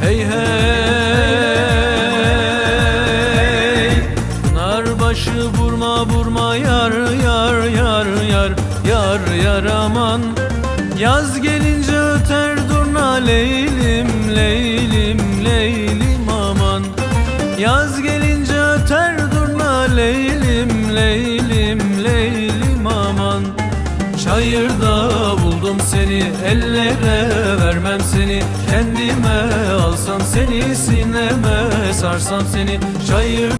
Hey hey. Nar başı vurma vurma yar yar yar yar Yar yar aman. Yaz gelince öter durna leylim leylim leylim aman. Yaz gelince öter durna leylim leylim leylim aman. Çayırda buldum seni ellere vermem seni. Kendime alsam seni sineme sarsam seni. Çayır